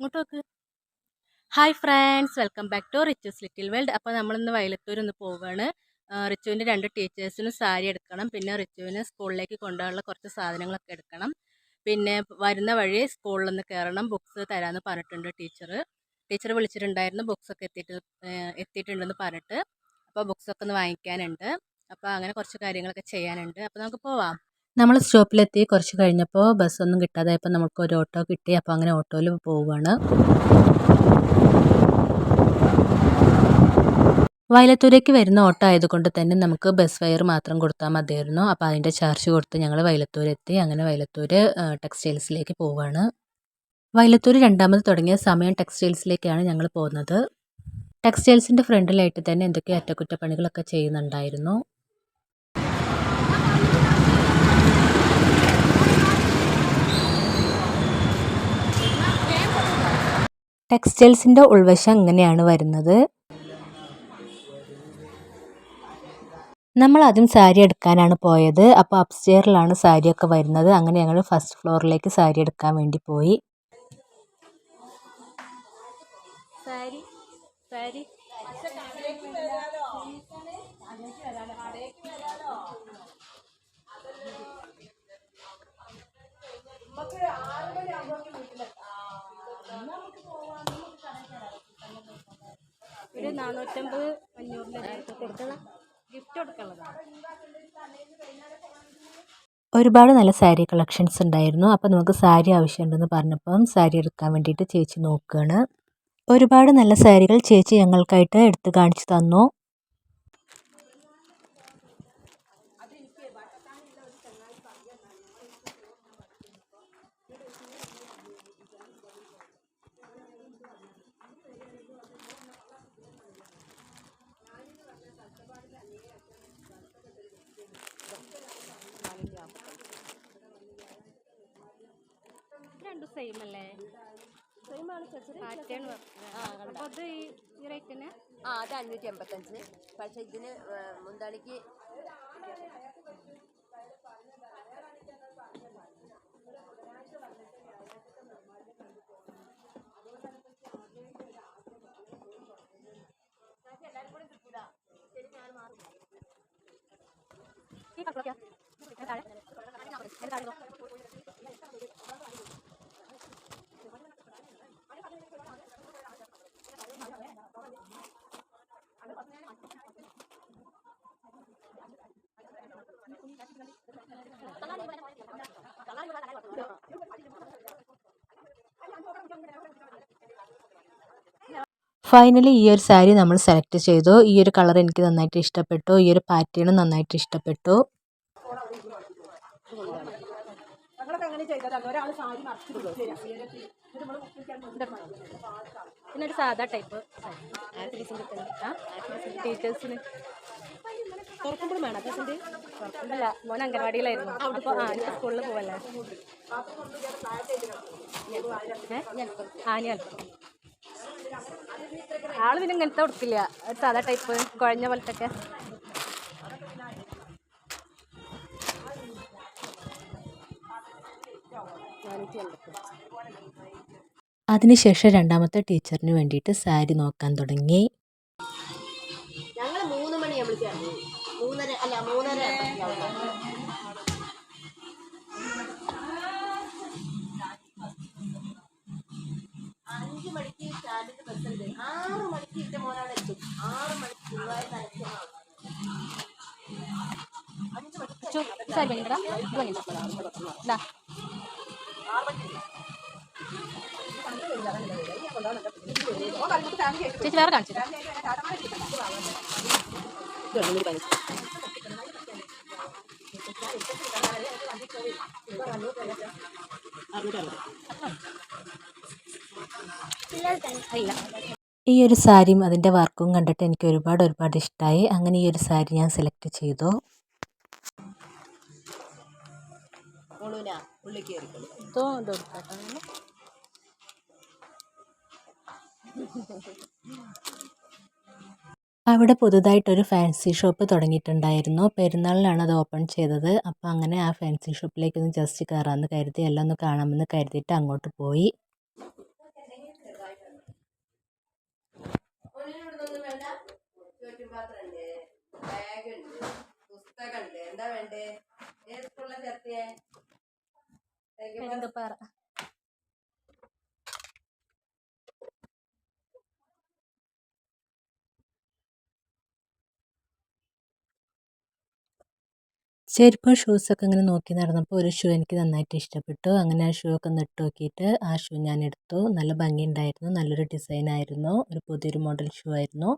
ഇങ്ങോട്ട് നോക്ക് hi friends welcome back to Riches Little World അപ്പോൾ നമ്മളിന്ന് വയലത്തൂർ ഒന്ന് പോവുകയാണ് റിച്ചുവിന്റെ രണ്ട് ടീച്ചേഴ്സിനും സാരി എടുക്കണം. പിന്നെ റിച്ചുവിന് സ്കൂളിലേക്ക് കൊണ്ടുപോകാനുള്ള കുറച്ച് സാധനങ്ങളൊക്കെ എടുക്കണം. പിന്നെ വരുന്ന വഴി സ്കൂളിൽ ഒന്ന് കയറണം. ബുക്സ് തരാമെന്ന് പറഞ്ഞിട്ടുണ്ട് ടീച്ചർ ടീച്ചർ വിളിച്ചിട്ടുണ്ടായിരുന്നു. ബുക്സൊക്കെ എത്തിയിട്ട് എത്തിയിട്ടുണ്ടെന്ന് പറഞ്ഞിട്ട്. അപ്പോൾ ബുക്സൊക്കെ ഒന്ന് വാങ്ങിക്കാനുണ്ട്. അപ്പോൾ അങ്ങനെ കുറച്ച് കാര്യങ്ങളൊക്കെ ചെയ്യാനുണ്ട്. അപ്പോൾ നമുക്ക് പോവാം. നമ്മൾ സ്റ്റോപ്പിലെത്തി കുറച്ച് കഴിഞ്ഞപ്പോൾ ബസ്സൊന്നും കിട്ടാതായപ്പോൾ നമുക്ക് ഒരു ഓട്ടോ കിട്ടി. അപ്പോൾ അങ്ങനെ ഓട്ടോയിൽ പോവുകയാണ് വയലത്തൂരേക്ക് വരുന്ന ഓട്ടോ ആയതുകൊണ്ട് തന്നെ നമുക്ക് ബസ് ഫെയർ മാത്രം കൊടുത്താൽ മതിയായിരുന്നു. അപ്പോൾ അതിന്റെ ചാർജ് കൊടുത്ത് ഞങ്ങൾ വയലത്തൂരെത്തി. അങ്ങനെ വയലത്തൂർ ടെക്സ്റ്റൈൽസിലേക്ക് പോവുകയാണ് വയലത്തൂർ രണ്ടാമത് തുടങ്ങിയ സമയം ടെക്സ്റ്റൈൽസിലേക്കാണ് ഞങ്ങൾ പോകുന്നത്. ടെക്സ്റ്റൈൽസിന്റെ ഫ്രണ്ടിലായിട്ട് തന്നെ എന്തൊക്കെയോ അറ്റകുറ്റപ്പണികളൊക്കെ ചെയ്യുന്നുണ്ടായിരുന്നു. ടെക്സ്റ്റൈൽസിന്റെ ഉൾവശം ഇങ്ങനെയാണ് വരുന്നത്. നമ്മൾ ആദ്യം സാരി എടുക്കാനാണ് പോയത്. അപ്പോൾ അപ്സ്റ്റെയറിലാണ് സാരിയൊക്കെ വരുന്നത്. അങ്ങനെ ഞങ്ങൾ ഫസ്റ്റ് ഫ്ലോറിലേക്ക് സാരി എടുക്കാൻ വേണ്ടി പോയി. സാരി സാരി. നാനൂറ്റമ്പത് ഒരുപാട് നല്ല സാരി കളക്ഷൻസ് ഉണ്ടായിരുന്നു. അപ്പോൾ നമുക്ക് സാരി ആവശ്യമുണ്ടെന്ന് പറഞ്ഞപ്പം സാരി എടുക്കാൻ വേണ്ടിയിട്ട് ചേച്ചി നോക്കുകയാണ്. ഒരുപാട് നല്ല സാരികൾ ചേച്ചി ഞങ്ങൾക്കായിട്ട് എടുത്ത് കാണിച്ചു തന്നു. സെയിം അല്ലേ? പാറ്റേൺ അപ്പോൾ അത് ഈ ഈ റേറ്റിന് ആ അത് അഞ്ഞൂറ്റി എൺപത്തഞ്ച് പക്ഷെ ഇതിന് മുന്താണിക്ക് ഈ ഇതിന് താഴെ താഴെ? ഫൈനലി ഈ ഒരു സാരി നമ്മൾ സെലക്ട് ചെയ്തു. ഈ ഒരു കളർ എനിക്ക് നന്നായിട്ട് ഇഷ്ടപ്പെട്ടു. ഈ ഒരു പാറ്റേണും നന്നായിട്ട് ഇഷ്ടപ്പെട്ടു. പിന്നെ ഒരു സാധാ ടൈപ്പ് ടീച്ചേഴ്സിന് തുറക്കുമ്പോഴും വേണം. അത്യാവശ്യം തുറക്കുമ്പോഴല്ല മോൻ അംഗനവാടിയിലായിരുന്നു അപ്പോൾ ആ എനിക്ക് സ്കൂളിൽ പോവല്ലേ? ആ ഞാൻ ആൾ പിന്നെ ഇങ്ങനത്തെ കൊടുക്കില്ല. സാധാ ടൈപ്പ് കുഴഞ്ഞ പോലത്തെ ഒക്കെ അതിനുശേഷം രണ്ടാമത്തെ ടീച്ചറിന് വേണ്ടിയിട്ട് സാരി നോക്കാൻ തുടങ്ങി. ഞങ്ങൾ മൂന്ന് മണി വിളിച്ചായിരുന്നു മൂന്നര അല്ല മൂന്നര ആവുമ്പഴത്തേക്കും അഞ്ച് മണിക്ക് സ്റ്റാൻഡിൽ ബസ്സുണ്ട് ആറ് മണിക്ക് ഇന്റെ മോനാണ് എത്തും. ആറ് മണിക്ക് ഗുരുവായൂർ നരസിംഹമാണ് അഞ്ച് മണിക്ക് ചേച്ചി വേറെ കാണിച്ചു. ഈ ഒരു സാരിയും അതിന്റെ വർക്കും കണ്ടിട്ട് എനിക്ക് ഒരുപാട് ഒരുപാട് ഇഷ്ടമായി അങ്ങനെ ഈ ഒരു സാരി ഞാൻ സെലക്ട് ചെയ്തു. മുഴുവനാ മൊത്തവും ഇത് കൊടുക്കട്ടെ നമ്മൾ അവിടെ പുതുതായിട്ടൊരു ഫാൻസി ഷോപ്പ് തുടങ്ങിയിട്ടുണ്ടായിരുന്നു. പെരുന്നാളിലാണ് അത് ഓപ്പൺ ചെയ്തത്. അപ്പോൾ അങ്ങനെ ആ ഫാൻസി ഷോപ്പിലേക്ക് ഒന്ന് ജസ്റ്റ് കയറാമെന്ന് കരുതി എല്ലാം ഒന്ന് കാണാമെന്ന് കരുതിയിട്ട് അങ്ങോട്ട് പോയി. എന്താ പറ ചെരുപ്പും ഷൂസൊക്കെ ഇങ്ങനെ നോക്കി നടന്നപ്പോൾ ഒരു ഷൂ എനിക്ക് നന്നായിട്ട് ഇഷ്ടപ്പെട്ടു. അങ്ങനെ ആ ഷൂ ഒക്കെ നെട്ട് നോക്കിയിട്ട് ആ ഷൂ ഞാൻ എടുത്തു. നല്ല ഭംഗിയുണ്ടായിരുന്നു. നല്ലൊരു ഡിസൈൻ ആയിരുന്നു. ഒരു പുതിയൊരു മോഡൽ ഷൂ ആയിരുന്നു.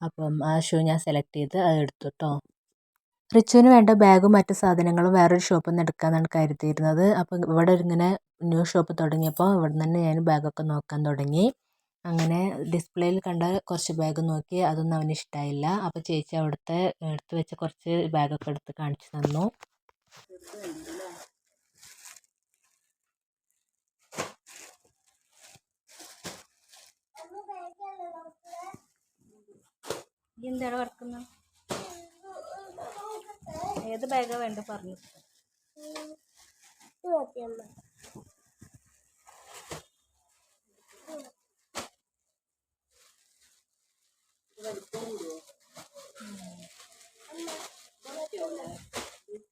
അപ്പം ആ ഷൂ ഞാൻ സെലക്ട് ചെയ്ത് അത് എടുത്തു കേട്ടോ റിച്ചുവിന് വേണ്ട ബാഗും മറ്റു സാധനങ്ങളും വേറൊരു ഷോപ്പിൽ നിന്ന് എടുക്കാമെന്നാണ് കരുതിയിരുന്നത്. അപ്പോൾ ഇവിടെ ഇങ്ങനെ ന്യൂ ഷോപ്പ് തുടങ്ങിയപ്പോൾ ഇവിടെ നിന്ന് ഞാൻ ബാഗൊക്കെ നോക്കാൻ തുടങ്ങി. അങ്ങനെ ഡിസ്പ്ലേയിൽ കണ്ട കുറച്ച് ബാഗ് നോക്കി അതൊന്നും അവന് ഇഷ്ടമായില്ല അപ്പോൾ ചേച്ചി അവിടുത്തെ എടുത്ത് വെച്ച കുറച്ച് ബാഗൊക്കെ എടുത്ത് കാണിച്ചു തന്നു. എന്താണ് കിടക്കുന്നത് ഏത് ബാഗാണ് വേണ്ട പറഞ്ഞു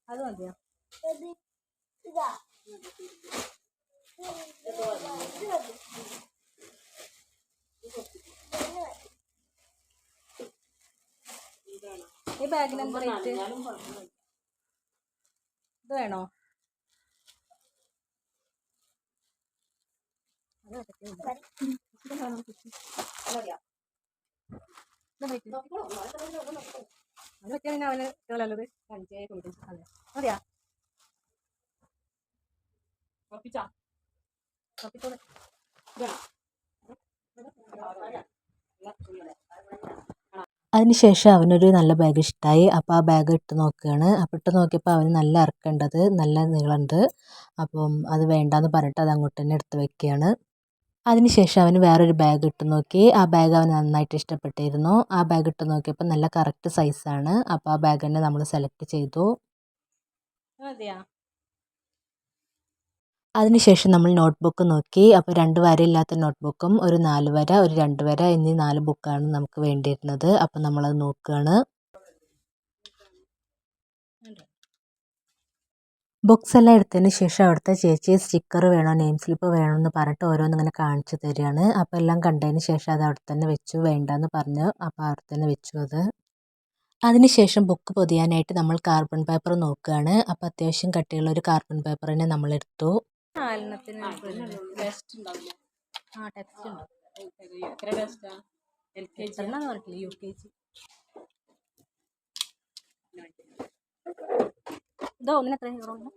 അത് മതിയോ ഈ ബാഗിന് എന്താ റേറ്റ് ഇത് വേണോ? അത് പറ്റിയ പിന്നെ അവന് ഇഷ്ടമല്ലത് അഞ്ചായി കൊടുക്കും അതെ. മതിയാ? ഉറപ്പിച്ചോ? അതിനുശേഷം അവനൊരു നല്ല ബാഗ് ഇഷ്ടമായി അപ്പോൾ ആ ബാഗ് ഇട്ട് നോക്കുകയാണ് അപ്പോൾ ഇട്ട് നോക്കിയപ്പോൾ അവന് നല്ല ഇറക്കേണ്ടത് നല്ല നീളമുണ്ട് അപ്പം അത് വേണ്ടാന്ന് പറഞ്ഞിട്ട് അത് അങ്ങോട്ട് തന്നെ എടുത്ത് വെക്കുകയാണ് അതിനുശേഷം അവന് വേറൊരു ബാഗ് ഇട്ട് നോക്കി. ആ ബാഗ് അവന് നന്നായിട്ട് ഇഷ്ടപ്പെട്ടിരുന്നു. ആ ബാഗ് ഇട്ട് നോക്കിയപ്പോൾ നല്ല കറക്റ്റ് സൈസാണ് അപ്പോൾ ആ ബാഗ് തന്നെ നമ്മൾ സെലക്ട് ചെയ്തു. അതിനുശേഷം നമ്മൾ നോട്ട്ബുക്ക് നോക്കി. അപ്പോൾ രണ്ട് വരയില്ലാത്ത നോട്ട്ബുക്കും ഒരു നാല് വര ഒരു രണ്ട് വര എന്നീ നാല് ബുക്കാണ് നമുക്ക് വേണ്ടിയിരുന്നത്. അപ്പോൾ നമ്മളത് നോക്കുകയാണ്. ബുക്സ് എല്ലാം എടുത്തതിന് ശേഷം അവിടുത്തെ ചേച്ചി സ്റ്റിക്കർ വേണോ നെയിം സ്ലിപ്പ് വേണോ എന്ന് പറഞ്ഞിട്ട് ഓരോന്നിങ്ങനെ കാണിച്ചു തരികയാണ്. അപ്പോൾ എല്ലാം കണ്ടതിന് ശേഷം അത് അവിടെ തന്നെ വെച്ചു. വേണ്ടെന്ന് പറഞ്ഞു. അപ്പോൾ അവിടെ തന്നെ വെച്ചു അത്. അതിനുശേഷം ബുക്ക് പൊതിയാനായിട്ട് നമ്മൾ കാർബൺ പേപ്പർ നോക്കുകയാണ്. അപ്പോൾ അത്യാവശ്യം കട്ടിയുള്ള ഒരു കാർബൺ പേപ്പർ തന്നെ നമ്മൾ എടുത്തു. നാലെണ്ണത്തിന് ബെസ്റ്റ് ഉണ്ടാവില്ല. ആ ടെക്സ്റ്റ് ഉണ്ട്. എത്ര ബെസ്റ്റാ എൽ കെ ജി എന്നാന്ന് പറഞ്ഞിട്ടില്ല യു കെ ജി. ഇതോ ഒന്നിന് എത്ര ഹീറോ കൊണ്ടുണ്ടാവും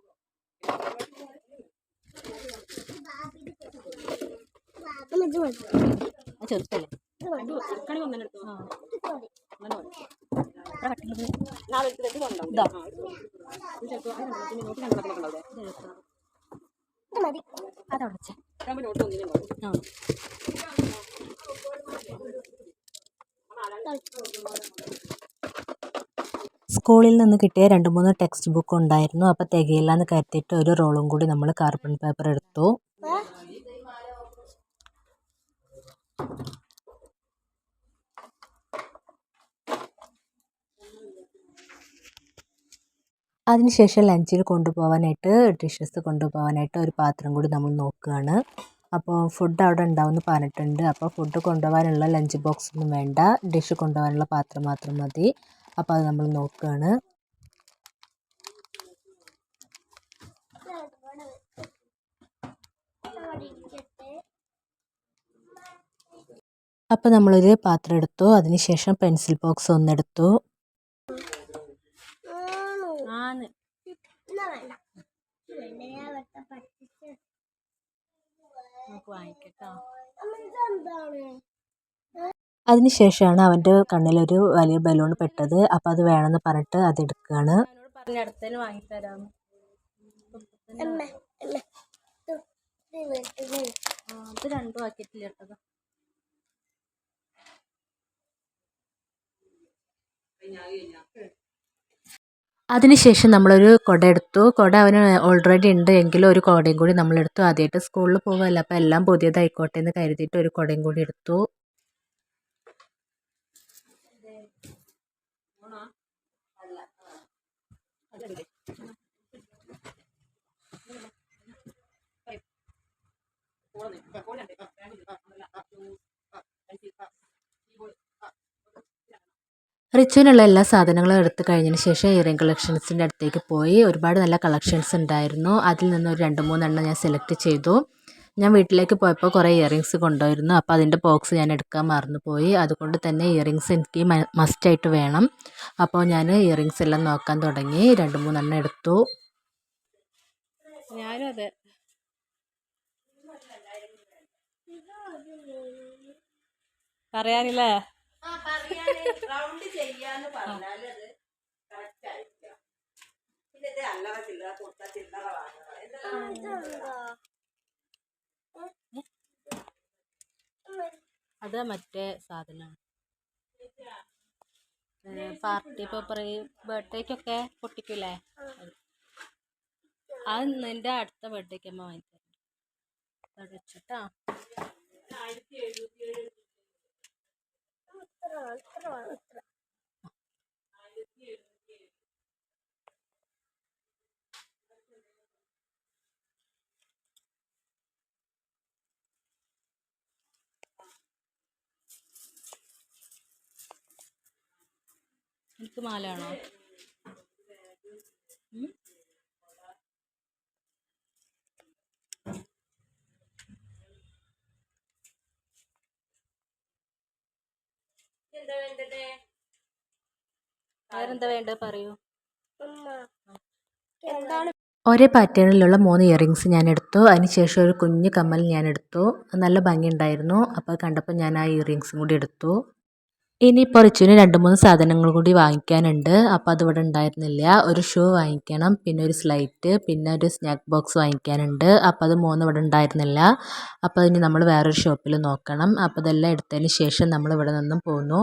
ഇതാ. ഇത്. അതവിടെ വെച്ചേ. ആ സ്കൂളിൽ നിന്ന് കിട്ടിയ രണ്ട് മൂന്ന് ടെക്സ്റ്റ് ബുക്ക് ഉണ്ടായിരുന്നു അപ്പോൾ തികയില്ല എന്ന് കരുത്തിയിട്ട് ഒരു റോളും കൂടി നമ്മൾ കാർബൺ പേപ്പർ എടുത്തു അതിനുശേഷം ലഞ്ചിൽ കൊണ്ടുപോകാനായിട്ട് ഡിഷസ് കൊണ്ടുപോകാനായിട്ട് ഒരു പാത്രം കൂടി നമ്മൾ നോക്കുകയാണ് അപ്പോൾ ഫുഡ് അവിടെ ഉണ്ടാവുമെന്ന് പറഞ്ഞിട്ടുണ്ട്. അപ്പോൾ ഫുഡ് കൊണ്ടുപോകാനുള്ള ലഞ്ച് ബോക്സ് ഒന്നും വേണ്ട. ഡിഷ് കൊണ്ടുപോകാനുള്ള പാത്രം മാത്രം മതി. അപ്പോൾ അത് നമ്മൾ നോക്കുകയാണ് അപ്പോൾ നമ്മളൊരു പാത്രം എടുത്തു. അതിനുശേഷം പെൻസിൽ ബോക്സ് ഒന്നെടുത്തു ആണ് നമുക്ക് വാങ്ങിക്കട്ടോ അതിനുശേഷമാണ് അവന്റെ കണ്ണിലൊരു വലിയ ബലൂൺ പെട്ടത്. അപ്പോൾ അത് വേണമെന്ന് പറഞ്ഞിട്ട് അത് എടുക്കുകയാണ്. അവനോട് പറഞ്ഞ അടുത്തതിന് വാങ്ങിത്തരാം. അത് രണ്ടും ആക്കിയിട്ടില്ല കേട്ടത് അതിനുശേഷം നമ്മളൊരു കുട എടുത്തു. കുട അവന് ഓൾറെഡി ഉണ്ട് എങ്കിലും ഒരു കുടയും കൂടി നമ്മളെടുത്തു. ആദ്യമായിട്ട് സ്കൂളിൽ പോകുമല്ലോ അപ്പോൾ എല്ലാം പുതിയതായിക്കോട്ടെ എന്ന് കരുതിയിട്ട് ഒരു കുടയും കൂടി എടുത്തു. റിച്ചുവിനുള്ള എല്ലാ സാധനങ്ങളും എടുത്ത് കഴിഞ്ഞതിന് ശേഷം ഇയറിംഗ് കളക്ഷൻസിന്റെ അടുത്തേക്ക് പോയി. ഒരുപാട് നല്ല കളക്ഷൻസ് ഉണ്ടായിരുന്നു. അതിൽ നിന്ന് ഒരു രണ്ട് മൂന്നെണ്ണം ഞാൻ സെലക്ട് ചെയ്തു. ഞാൻ വീട്ടിലേക്ക് പോയപ്പോൾ കുറേ ഇയറിങ്സ് കൊണ്ടുവരുന്നു. അപ്പോൾ അതിന്റെ ബോക്സ് ഞാൻ എടുക്കാൻ മറന്നുപോയി. അതുകൊണ്ട് തന്നെ ഇയറിങ്സ് എനിക്ക് മസ്റ്റായിട്ട് വേണം. അപ്പോൾ ഞാൻ ഇയറിങ്സ് എല്ലാം നോക്കാൻ തുടങ്ങി. രണ്ട് മൂന്നെണ്ണം എടുത്തു. ഞാനും അതെ പറയാനില്ലേ റൗണ്ട് ചെയ്യാന്ന് പറഞ്ഞാൽ അത് കറക്റ്റ് ആയിരിക്കാം പിന്നെ ഇത് അല്ലറ ചില്ലറ കൊടുത്ത ചില്ലറ വാങ്ങണം. അത് മറ്റേ സാധനമാണ് പാർട്ടി പേപ്പർ ബർത്ത്ഡേക്കൊക്കെ പൊട്ടിക്കില്ലേ അത്. അത് നിന്റെ അടുത്ത ബർത്ത്ഡേക്ക് അമ്മ വാങ്ങിത്തരാം. വെച്ചിട്ടാ മാലയാണോ ഉം? എന്താ വേണ്ടത് വേറെന്താ വേണ്ടത് പറയൂ. എന്താണ്? ഒരേ പാറ്റേണിലുള്ള മൂന്ന് ഇയറിങ്സ് ഞാൻ എടുത്തു. അതിനുശേഷം ഒരു കുഞ്ഞു കമ്മൽ ഞാൻ എടുത്തു. നല്ല നല്ല ഭംഗിയുണ്ടായിരുന്നു അപ്പോൾ കണ്ടപ്പോൾ ഞാൻ ആ ഇയറിങ്സും കൂടി എടുത്തു. ഇനിയിപ്പോൾ റിച്ചുവിന് രണ്ട് മൂന്ന് സാധനങ്ങൾ കൂടി വാങ്ങിക്കാനുണ്ട്. അപ്പോൾ അതിവിടെ ഉണ്ടായിരുന്നില്ല. ഒരു ഷൂ വാങ്ങിക്കണം പിന്നെ ഒരു സ്ലൈറ്റ് പിന്നെ ഒരു സ്നാക്ക് ബോക്സ് വാങ്ങിക്കാനുണ്ട്. അപ്പോൾ അത് മൂന്ന് ഇവിടെ ഉണ്ടായിരുന്നില്ല. അപ്പോൾ ഇനി നമ്മൾ വേറൊരു ഷോപ്പിൽ നോക്കണം. അപ്പോൾ ഇതെല്ലാം എടുത്തതിന് ശേഷം നമ്മൾ ഇവിടെ നിന്നും പോന്നു.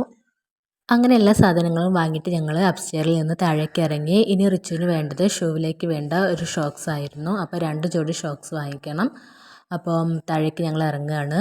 അങ്ങനെ എല്ലാ സാധനങ്ങളും വാങ്ങിയിട്ട് ഞങ്ങൾ അപ്സ്റ്റെയറിൽ നിന്ന് താഴേക്ക് ഇറങ്ങി. ഇനി റിച്ചുവിന് വേണ്ടത് ഷൂവിലേക്ക് വേണ്ട ഒരു ഷോക്സ് ആയിരുന്നു. അപ്പോൾ രണ്ട് ജോഡി ഷോക്സ് വാങ്ങിക്കണം. അപ്പം താഴേക്ക് ഞങ്ങൾ ഇറങ്ങുകയാണ്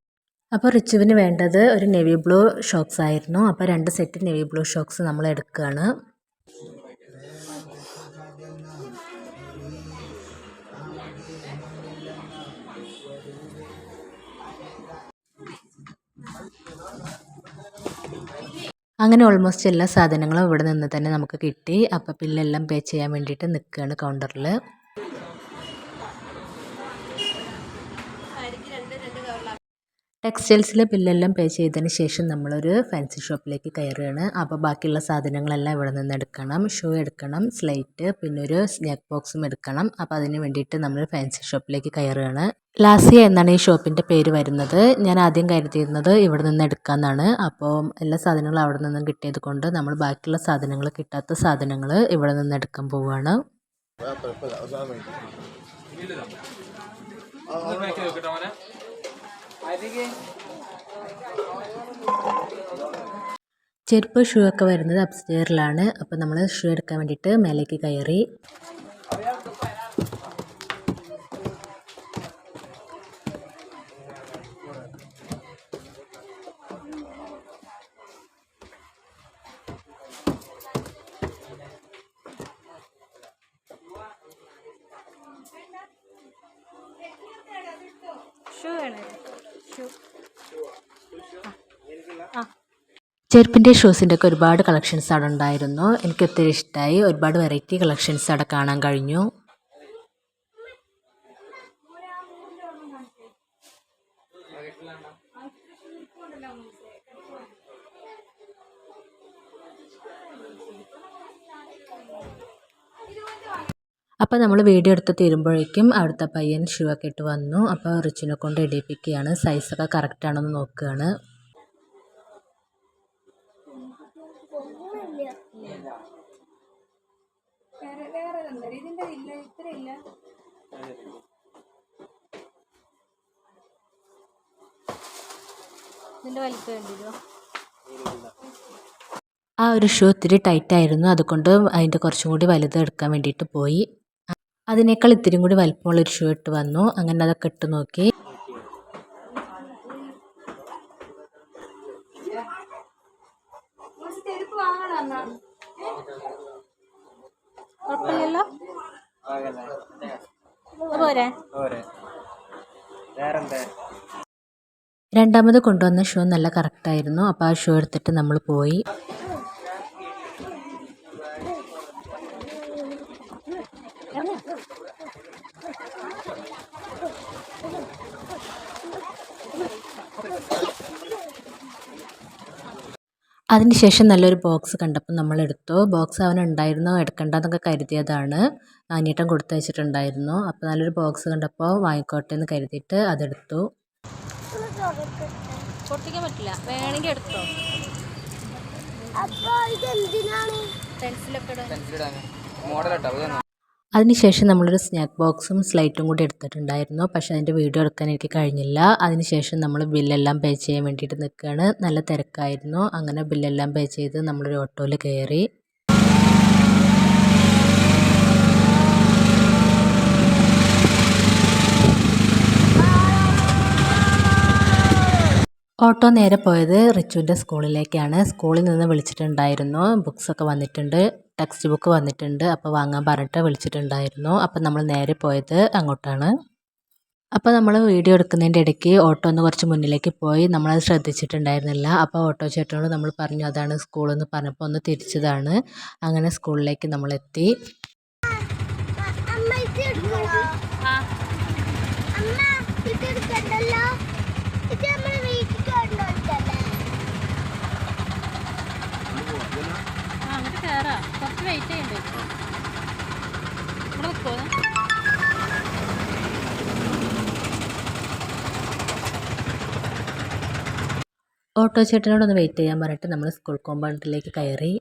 അപ്പോൾ റിച്ചുവിന് വേണ്ടത് ഒരു നെവി ബ്ലൂ ഷോക്സ് ആയിരുന്നു. അപ്പോൾ രണ്ട് സെറ്റ് നെവി ബ്ലൂ ഷോക്സ് നമ്മൾ എടുക്കുകയാണ്. അങ്ങനെ ഓൾമോസ്റ്റ് എല്ലാ സാധനങ്ങളും ഇവിടെ നിന്ന് തന്നെ നമുക്ക് കിട്ടി. അപ്പോൾ പില്ലെല്ലാം പേ ചെയ്യാൻ വേണ്ടിയിട്ട് നിൽക്കുകയാണ് കൗണ്ടറിൽ ടെക്സ്റ്റൈൽസിലെ ബില്ലെല്ലാം പേ ചെയ്തതിന് ശേഷം നമ്മളൊരു ഫാൻസി ഷോപ്പിലേക്ക് കയറുകയാണ്. അപ്പോൾ ബാക്കിയുള്ള സാധനങ്ങളെല്ലാം ഇവിടെ നിന്ന് എടുക്കണം. ഷൂ എടുക്കണം സ്ലൈറ്റ് പിന്നെ ഒരു സ്നാക്ക് ബോക്സും എടുക്കണം. അപ്പോൾ അതിന് വേണ്ടിയിട്ട് നമ്മൾ ഫാൻസി ഷോപ്പിലേക്ക് കയറുകയാണ്. ലാസിയ എന്നാണ് ഈ ഷോപ്പിന്റെ പേര് വരുന്നത്. ഞാൻ ആദ്യം കരുതിയിരുന്നത് ഇവിടെ നിന്ന് എടുക്കാമെന്നാണ് അപ്പോൾ എല്ലാ സാധനങ്ങളും അവിടെ നിന്നും കിട്ടിയത് കൊണ്ട് നമ്മൾ ബാക്കിയുള്ള സാധനങ്ങൾ കിട്ടാത്ത സാധനങ്ങൾ ഇവിടെ നിന്ന് എടുക്കാൻ പോവുകയാണ്. ചെരുപ്പ് ഷൂ ഒക്കെ വരുന്നത് അപ്സ്റ്റെയറിലാണ് അപ്പോൾ നമ്മൾ ഷൂ എടുക്കാൻ വേണ്ടിയിട്ട് മേലേക്ക് കയറി. ചെരുപ്പിന്റെ ഷൂസിന്റെ ഒക്കെ ഒരുപാട് കളക്ഷൻസ് അവിടെ ഉണ്ടായിരുന്നു. എനിക്ക് ഒത്തിരി ഇഷ്ടമായി ഒരുപാട് വെറൈറ്റി കളക്ഷൻസ് അവിടെ കാണാൻ കഴിഞ്ഞു. അപ്പോൾ നമ്മൾ വീഡിയോ എടുത്ത് തീരുമ്പോഴേക്കും അവിടുത്തെ പയ്യൻ ഷൂ ഒക്കെ ഇട്ട് വന്നു. അപ്പോൾ റിച്ചിനെ കൊണ്ട് ഇടിപ്പിക്കുകയാണ് സൈസൊക്കെ കറക്റ്റ് ആണെന്ന് നോക്കുകയാണ്. വലിപ്പം ആ ഒരു ഷൂ ഒത്തിരി ടൈറ്റായിരുന്നു അതുകൊണ്ട് അതിന്റെ കുറച്ചും കൂടി വലുത് എടുക്കാൻ വേണ്ടിയിട്ട് പോയി. അതിനേക്കാൾ ഇത്തിരി കൂടി വലിപ്പമുള്ള ഒരു ഷൂ ഇട്ട് വന്നു. അങ്ങനെ അതൊക്കെ ഇട്ട് നോക്കി. രണ്ടാമത് കൊണ്ടുവന്ന ഷൂ നല്ല കറക്റ്റായിരുന്നു അപ്പോൾ ആ ഷൂ എടുത്തിട്ട് നമ്മൾ പോയി. അതിനുശേഷം നല്ലൊരു ബോക്സ് കണ്ടപ്പോൾ നമ്മൾ എടുത്തു ബോക്സ് അവൻ ഉണ്ടായിരുന്നോ എടുക്കണ്ടെന്നൊക്കെ കരുതിയതാണ്. അനിയട്ടൻ കൊടുത്തു വെച്ചിട്ടുണ്ടായിരുന്നു. അപ്പോൾ നല്ലൊരു ബോക്സ് കണ്ടപ്പോൾ വാങ്ങിക്കോട്ടെ എന്ന് കരുതിയിട്ട് അതെടുത്തു. പൊട്ടിക്കാൻ പറ്റില്ല. വേണമെങ്കിൽ എടുത്തോ. പെൻസിലൊക്കെ അതിനുശേഷം നമ്മളൊരു സ്നാക്ക് ബോക്സും സ്ലൈറ്റും കൂടി എടുത്തിട്ടുണ്ടായിരുന്നു. പക്ഷേ അതിന്റെ വീഡിയോ എടുക്കാൻ എനിക്ക് കഴിഞ്ഞില്ല. അതിനുശേഷം നമ്മൾ ബില്ലെല്ലാം പേ ചെയ്യാൻ വേണ്ടിയിട്ട് നിൽക്കുകയാണ് നല്ല തിരക്കായിരുന്നു. അങ്ങനെ ബില്ലെല്ലാം പേ ചെയ്ത് നമ്മളൊരു ഓട്ടോയിൽ കയറി. ഓട്ടോ നേരെ പോയത് റിച്ചുവിന്റെ സ്കൂളിലേക്കാണ്. സ്കൂളിൽ നിന്ന് വിളിച്ചിട്ടുണ്ടായിരുന്നു. ബുക്സൊക്കെ വന്നിട്ടുണ്ട്. ടെക്സ്റ്റ് ബുക്ക് വന്നിട്ടുണ്ട്. അപ്പോൾ വാങ്ങാൻ പറഞ്ഞിട്ട് വിളിച്ചിട്ടുണ്ടായിരുന്നു. അപ്പോൾ നമ്മൾ നേരെ പോയത് അങ്ങോട്ടാണ്. അപ്പോൾ നമ്മൾ വീഡിയോ എടുക്കുന്നതിന്റെ ഇടയ്ക്ക് ഓട്ടോ ഒന്ന് കുറച്ച് മുന്നിലേക്ക് പോയി. നമ്മളത് ശ്രദ്ധിച്ചിട്ടുണ്ടായിരുന്നില്ല. അപ്പോൾ ഓട്ടോ ചേട്ടനോട് നമ്മൾ പറഞ്ഞു അതാണ് സ്കൂളെന്ന് പറഞ്ഞപ്പോൾ ഒന്ന് തിരിച്ചതാണ്. അങ്ങനെ സ്കൂളിലേക്ക് നമ്മൾ എത്തി അമ്മ ഇത് എടുക്കണോ അമ്മ ഇത് എടുക്കണ്ടല്ലോ ഇത് നമ്മളെ വീട്ടിൽ കൊണ്ടുവച്ചല്ലേ ആ അങ്ങോട്ട് കയറാം കുറച്ച് ഓട്ടോ ചേട്ടനോടൊന്ന് വെയിറ്റ് ചെയ്യാൻ പറഞ്ഞിട്ട് നമ്മൾ സ്കൂൾ കോമ്പൗണ്ടിലേക്ക് കയറി.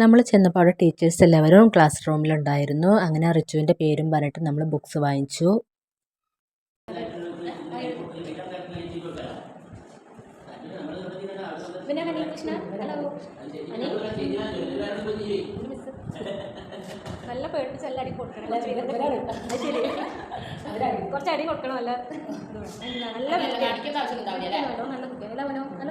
നമ്മൾ ചെന്നപ്പോൾ അവിടെ ടീച്ചേഴ്സ് എല്ലാവരും ക്ലാസ് റൂമിലുണ്ടായിരുന്നു അങ്ങനെ റിച്ചുവിന്റെ പേരും പറഞ്ഞിട്ട് നമ്മൾ ബുക്സ് വാങ്ങിച്ചു. പിന്നെ ഹനി കൃഷ്ണ ഹലോ. നല്ല അടി കൊടുക്കണം. കുറച്ച് അടി കൊടുക്കണം നല്ല. നല്ല? നല്ല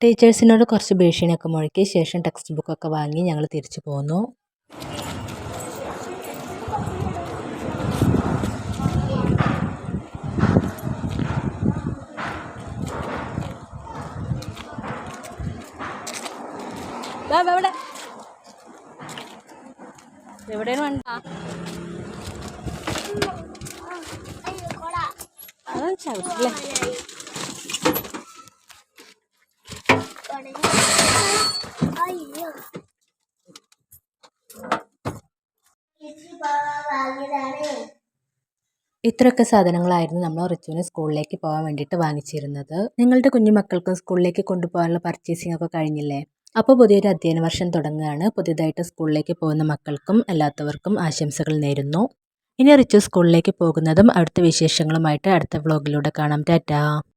ടീച്ചേഴ്സിനോട് കുറച്ച് ഭീഷണിയൊക്കെ മുഴക്കി ശേഷം ടെക്സ്റ്റ് ബുക്കൊക്കെ വാങ്ങി ഞങ്ങൾ തിരിച്ചു പോന്നു. എവിടെ എവിടെയാണ് വേണ്ട അയ്യോ കൊട അയ്യോ വാങ്ങിയതാണ് ഇത്രയൊക്കെ സാധനങ്ങളായിരുന്നു നമ്മൾ റിച്ചുവിന് സ്കൂളിലേക്ക് പോകാൻ വേണ്ടിയിട്ട് വാങ്ങിച്ചിരുന്നത്. നിങ്ങളുടെ കുഞ്ഞു മക്കൾക്കും സ്കൂളിലേക്ക് കൊണ്ടുപോകാനുള്ള പർച്ചേസിംഗ് ഒക്കെ കഴിഞ്ഞില്ലേ? അപ്പോൾ പുതിയൊരു അധ്യയന വർഷം തുടങ്ങുകയാണ്. പുതിയതായിട്ട് സ്കൂളിലേക്ക് പോകുന്ന മക്കൾക്കും അല്ലാത്തവർക്കും ആശംസകൾ നേരുന്നു. ഇനി റിച്ചു സ്കൂളിലേക്ക് പോകുന്നതും അവിടുത്തെ വിശേഷങ്ങളുമായിട്ട് അടുത്ത വ്ളോഗിലൂടെ കാണാം. ടാറ്റാ.